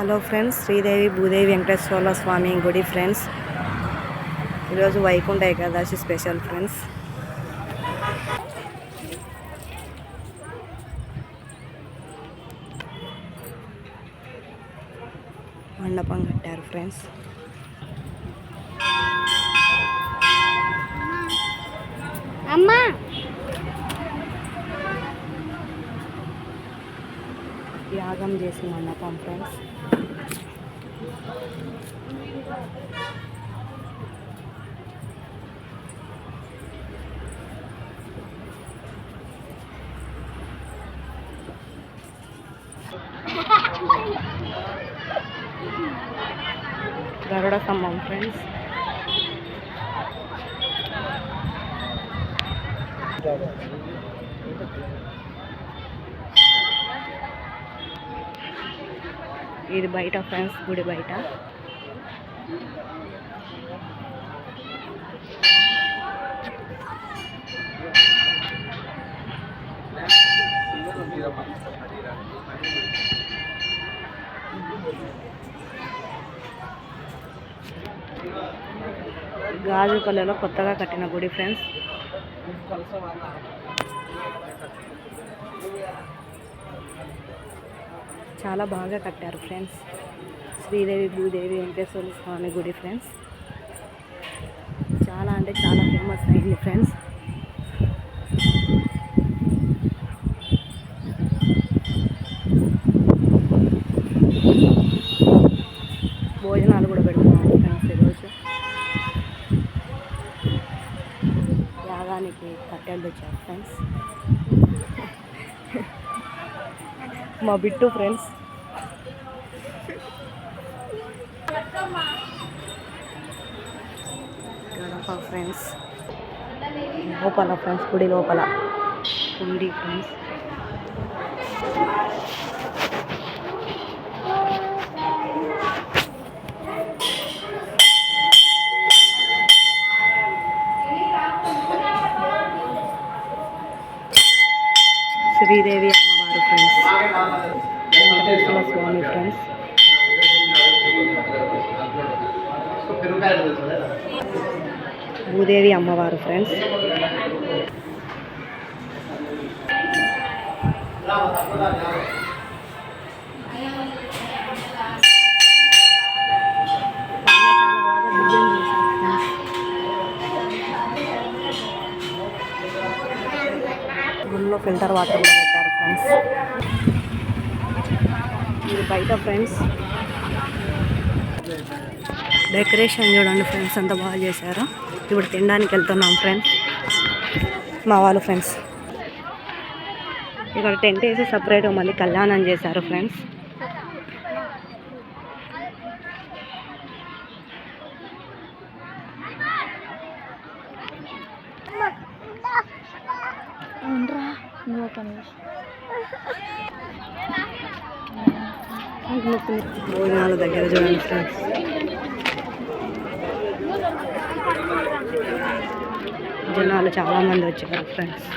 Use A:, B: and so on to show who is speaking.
A: Hello friends Sridevi Bhudevi Venkateswara Swamy గుడి friends ఈరోజు Vaikuntha Ekadashi special friends మండపం కట్టారు ఫ్రెండ్స్
B: అమ్మా
A: యాగం చేసిన మండపం ఫ్రెండ్స్ గరుడ స్తంభం ఫ్రెండ్స్ ఇది బయట ఫ్రెండ్స్ గుడి బయట. గాజుపల్లెలో కొత్తగా కట్టిన గుడి ఫ్రెండ్స్. చాలా బాగా కట్టారు ఫ్రెండ్స్. శ్రీదేవి భూదేవి వెంకటేశ్వర స్వామి గుడి ఫ్రెండ్స్. చాలా అంటే చాలా ఫేమస్ అయింది ఫ్రెండ్స్. భోజనాలు కూడా పెడుతున్నాను ఫ్రెండ్స్ ఈరోజు. యాగానికి కట్టెలు తెచ్చారు ఫ్రెండ్స్. మా బిట్టు ఫ్రెండ్స్. గడప ఫ్రెండ్స్. లోపల ఫ్రెండ్స్ గుడి లోపల. ఉంది ఫ్రెండ్స్. శ్రీదేవి అమ్మవారు ఫ్రెండ్స్ వెంకటేశ్వర స్వామి ఫ్రెండ్స్ భూదేవి అమ్మవారు ఫ్రెండ్స్ గుళ్ళో ఫిల్టర్ వాటర్ కూడా పెట్టారు ఫ్రెండ్స్. ఇది బయట ఫ్రెండ్స్. డెకరేషన్ చూడండి ఫ్రెండ్స్ అంత బాగా చేశారు. ఇప్పుడు తినడానికి వెళ్తున్నాం ఫ్రెండ్స్. మా వాళ్ళు ఫ్రెండ్స్. ఇక్కడ టెంట్ వేసి సపరేట్గా మళ్ళీ కళ్యాణం చేశారు ఫ్రెండ్స్.
B: నువ్వు ఒక నిమిషం.
A: భోజనాల దగ్గర చూడండి ఫ్రెండ్స్ జనాలు చాలా మంది వచ్చారు ఫ్రెండ్స్